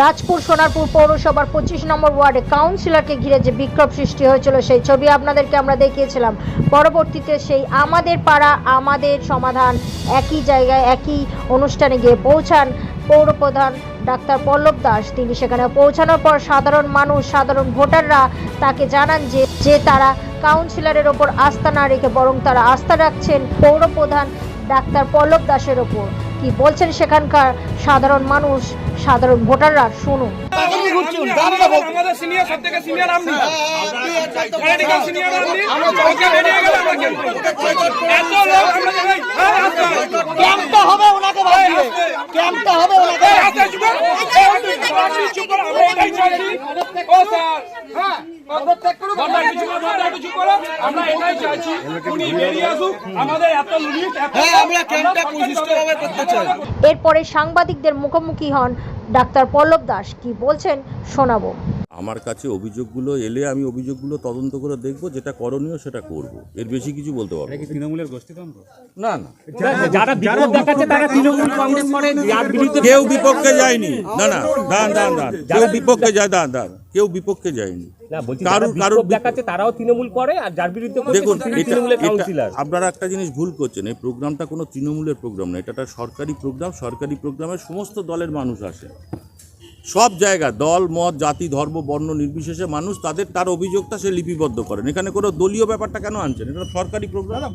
রাজপুর সোনারপুর পৌরসভার পঁচিশ নম্বর ওয়ার্ডে কাউন্সিলরকে ঘিরে যে বিক্ষোভ সৃষ্টি হয়েছিল, সেই ছবি আপনাদেরকে আমরা দেখিয়েছিলাম। পরবর্তীতে সেই আমাদের পাড়া, আমাদের সমাধান একই জায়গায়, একই অনুষ্ঠানে গিয়ে পৌঁছান পৌরপ্রধান ডাক্তার পল্লব দাস। তিনি সেখানে পৌঁছানোর পর সাধারণ মানুষ, সাধারণ ভোটাররা তাকে জানান যে যে তারা কাউন্সিলরের ওপর আস্থা না রেখে বরং তারা আস্থা রাখছেন পৌরপ্রধান ডাক্তার পল্লব দাসের ওপর। কি বলছেন সেখানকার সাধারণ মানুষ সাধারণ ভোটাররা? শুনুন। আমাদের সিনিয়র সব থেকে সিনিয়র আপনি সিনিয়র আপনি ওকে বেরিয়ে গেলে আমরা খেলব। এত লোক আমরা জানাই হ্যাঁ আসতে ক্যাম্পটা হবে ওনাকে ক্যাম্পটা হবে ওনাকে এরপরে সাংবাদিকদের মুখোমুখি হন ডাক্তার পল্লব দাস। কি বলছেন শোনাবো। আমার কাছে অভিযোগগুলো এলে আমি অভিযোগগুলো তদন্ত করে দেখব যেটা করণীয় সেটা করব। এর বেশি কিছু বলতে পারব না। তৃণমূলের গোষ্ঠীতন্ত্র না না। যারা বিক্ষোভ দেখাচ্ছে তারা তৃণমূল কংগ্রেস করে কেউ বিপক্ষে যায়নি। না না দান দান দান কেউ বিপক্ষে যায় দান দান কেউ বিপক্ষে যায়নি। তারাও তৃণমূল করে আর যার বিরুদ্ধে দেখুন আপনারা একটা জিনিস ভুল করছেন। এই প্রোগ্রামটা কোনো তৃণমূলের প্রোগ্রাম না এটা একটা সরকারি প্রোগ্রাম। সরকারি প্রোগ্রামে সমস্ত দলের মানুষ আসে। সব জায়গা, দল, মত, জাতি, ধর্ম, বর্ণ নির্বিশেষে মানুষ তাদের, তার অভিযোগটা সে লিপিবদ্ধ করেন। এখানে কোনো দলীয় ব্যাপারটা কেন আনছেন? এটা সরকারি প্রোগ্রাম